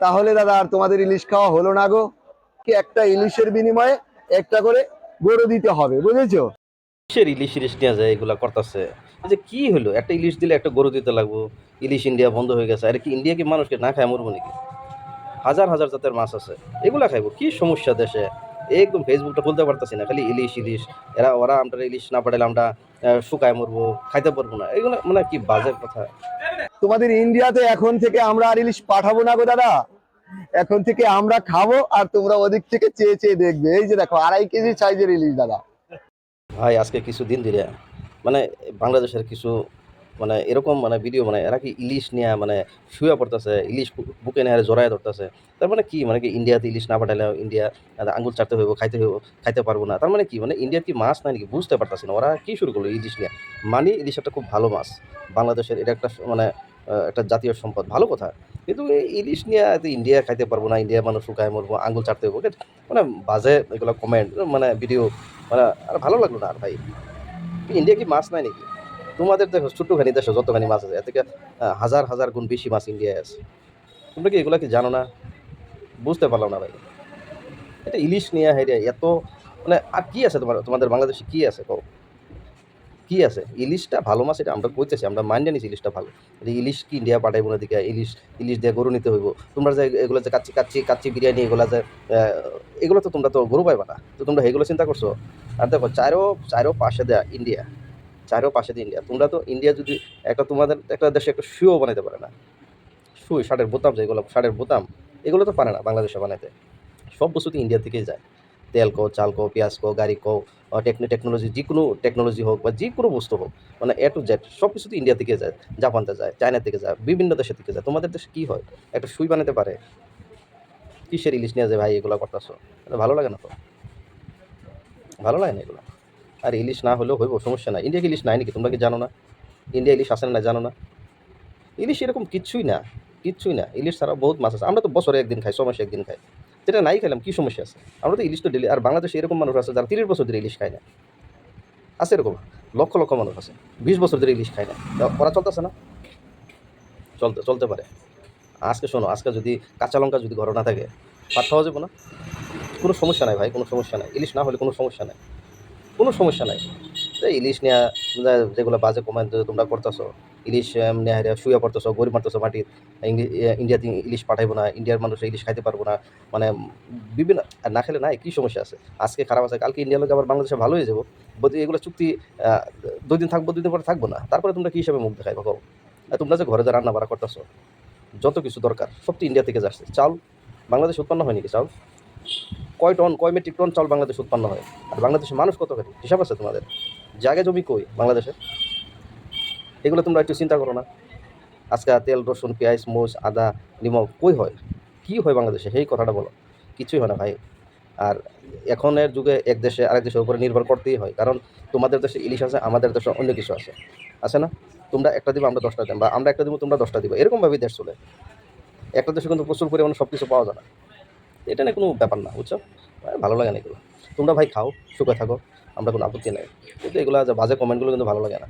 তাহলে দাদা, আর তোমাদের ইলিশ খাওয়া হলো না গো। কি একটা ইলিশের বিনিময়ে একটা করে গরু দিতে হবে, বুঝেছ? ইলিশ ইলিশ যায়, এগুলা করতেছে? যে কি হলো? একটা ইলিশ দিলে একটা গরু দিতে লাগবো। ইলিশ ইন্ডিয়া বন্ধ হয়ে গেছে। আরে কি মানুষকে না খায় মরবো নাকি? হাজার হাজার জাতের মাছ আছে। এগুলা খাইবো? কি সমস্যা দেশে? একদম ফেসবুকটা খুলতে পারতাছি না, খালি ইলিশ ইলিশ। এরা, ওরা আমরা ইলিশ না পাঠালে আমরা শুকায় মরবো, খাইতে পারব না। এগুলো মানে কি বাজে কথা? তোমাদের ইন্ডিয়াতে এখন থেকে আমরা আর ইলিশ পাঠাবো না গো দাদা। এখন থেকে আমরা খাব আর তোমরা ওদিক থেকে চেয়ে চেয়ে দেখবে। এই যে দেখো, আড়াই কেজি সাইজের ইলিশ দাদা। ভাই, আজকে কিছু দিন ধরে মানে বাংলাদেশের কিছু মানে এরকম মানে ভিডিও মানে এরা কি ইলিশ নিয়ে মানে শুয়ে পড়তেছে, ইলিশ বুকে নিয়ে জড়ায় ধরতেছে। তার মানে কি মানে কি ইন্ডিয়াতে ইলিশ না পাঠালে ইন্ডিয়া আঙ্গুল চাটতে হইব, খাইতে হইব, খাইতে পারব না। তার মানে কি মানে ইন্ডিয়ার কি মাছ নাই নাকি? বুঝতে পারতাছি না। ওরা কি শুরু করল ইলিশ নিয়ে? মানে ইলিশ একটা খুব ভালো মাছ। বাংলাদেশের এটা একটা মানে একটা জাতীয় সম্পদ। ভালো কথা। কিন্তু এই ইলিশ নিয়ে এত ইন্ডিয়া খাইতে পারব না ইন্ডিয়া মানুষ শুকায় মরবো আঙুল চাটতে এটা মানে বাজে এগুলো কমেন্ট মানে ভিডিও মানে আর ভালো লাগল না আর ভাই। ইন্ডিয়া কি মাছ নাই নাকি? তোমাদের দেখো, ছোট্টখানি দেশে যতখানি মাছ আছে থেকে হাজার হাজার গুণ বেশি মাছ ইন্ডিয়ায় আছে। তোমরা কি এগুলা কি জানো না? বুঝতে পারলাম না ভাই। এটা ইলিশ নিয়ে হেরে এত মানে আর কি আছে তোমার তোমাদের বাংলাদেশে কি আছে কও? কি আছে? ইলিশটা ভালো মাছ এটা, আমরা কইতেছি, আমরা মাইন্ড জানিস ইলিশটা ভালো। ইলিশ কি ইন্ডিয়া পাঠাইবো না দিকে ইলিশ ইলিশ দিয়ে গরু নিতে হইব। তোমরা যে এগুলো যে কাচ্চি কাচ্চি কাচ্চি বিরিয়ানি এগুলো যে এগুলো তো তোমরা তো গরু পাইবা না। তো তোমরা এগুলো চিন্তা করছ? আর দেখো, চারো চারো পাশে দেয়া ইন্ডিয়া, চারো পাশে দিয়ে ইন্ডিয়া। তোমরা তো ইন্ডিয়া যদি একটা তোমাদের, একটা দেশে একটা শুও বানাইতে পারে না। সুই শার্টের বোতাম যেগুলো শার্টের বোতাম, এগুলো তো পারে না বাংলাদেশে বানাইতে। সব বস্তু তো ইন্ডিয়া থেকেই যায়। তেল কো চাল কো পেঁয়াজ কো গাড়ি কো টেকনি টেকনোলজি যে কোনো টেকনোলজি হোক বা যে কোনো বস্তু হোক মানে এ টু জেড সব কিছু তো ইন্ডিয়া থেকে যায় জাপানতে যায় চায়না থেকে যায়, বিভিন্ন দেশে থেকে যায়। তোমাদের দেশে কী হয়? একটা সুই বানাতে পারে। কিসের ইলিশ নিয়ে যায় ভাই এগুলো করতেছো? ভালো লাগে না তো? ভালো লাগে না এগুলো? আর ইলিশ না হলেও হইব, সমস্যা নাই। ইন্ডিয়া ইলিশ নাই নাকি? তোমরা কি জানো না? ইন্ডিয়া ইলিশ আসে না জানো না? ইলিশ এরকম কিচ্ছুই না কিচ্ছুই না। ইলিশ ছাড়া বহুত মাছ আছে। আমরা তো বছরে একদিন খাই ছ একদিন খাই। যেটা নাই খেলাম কী সমস্যা আছে? আমরা তো ইলিশ তো ডেলি আর বাংলাদেশে এরকম মানুষ আছে যারা তিরিশ বছর ধরে ইলিশ খায় না। আছে এরকম, লক্ষ লক্ষ মানুষ আছে, বিশ বছর ধরে ইলিশ খায় না। ওরা চলতেছে না? চলতে চলতে পারে। আজকে শোনো, আজকে যদি কাঁচা লঙ্কা যদি ঘরে না থাকে, ভাত খাওয়া যাবে না? কোনো সমস্যা নাই ভাই, কোনো সমস্যা নাই। ইলিশ না হলে কোনো সমস্যা নাই। কোনো সমস্যা নাই। তো ইলিশ নেওয়া যেগুলো বাজে কমেন্ট তোমরা করতেছো, ইলিশ হেরা শুয়ে পড়তেছো গরিব মারতেছো মাটির ইন্ডিয়াতে ইলিশ পাঠাইবো না, ইন্ডিয়ার মানুষ ইলিশ খাইতে পারব না মানে বিভিন্ন না খেলে নাই, কী সমস্যা আছে? আজকে খারাপ আছে, কালকে ইন্ডিয়া লোক আবার বাংলাদেশে ভালো হয়ে যাব, বলতে এগুলো চুক্তি দুই দিন থাকব, দুই দিন পরে থাকব না, তারপরে তোমরা কী হিসাবে মুখ দেখাই ভাবো তোমরা যে ঘরে যে রান্না বাড়া করতেছো, যত কিছু দরকার, সব তো ইন্ডিয়া থেকে যাচ্ছে চাল বাংলাদেশ উৎপন্ন হয় নাকি চাল? কয় টন, কয় মেট্রিক টন চাল বাংলাদেশ উৎপন্ন হয়? আর বাংলাদেশের মানুষ কত হিসাব আছে তোমাদের? জায়গা জমি কই বাংলাদেশে এগুলো তোমরা একটু চিন্তা করো না। আজকে তেল, রসুন, পেঁয়াজ মোচ আদা, নিমক কই হয়? কি হয় বাংলাদেশে? সেই কথাটা বলো। কিছুই হয় না ভাই। আর এখনের যুগে এক দেশে আরেক দেশের উপরে নির্ভর করতেই হয়। কারণ তোমাদের দেশে ইলিশ আছে, আমাদের দেশে অন্য কিছু আছে। আছে না? তোমরা একটা দিব, আমরা দশটা দেব। বা আমরা একটা দিব, তোমরা দশটা দিব। এরকমভাবেই দেশ চলে। একটা দেশে কিন্তু প্রচুর পরিমাণে সব কিছু পাওয়া যায় না। এটা নিয়ে কোনো ব্যাপার না, বুঝছ? ভালো লাগে না এগুলো। তোমরা ভাই খাও, সুখে থাকো, আমরা কোনো আপত্তি নেই। কিন্তু এগুলো যে বাজে কমেন্টগুলো কিন্তু ভালো লাগে না।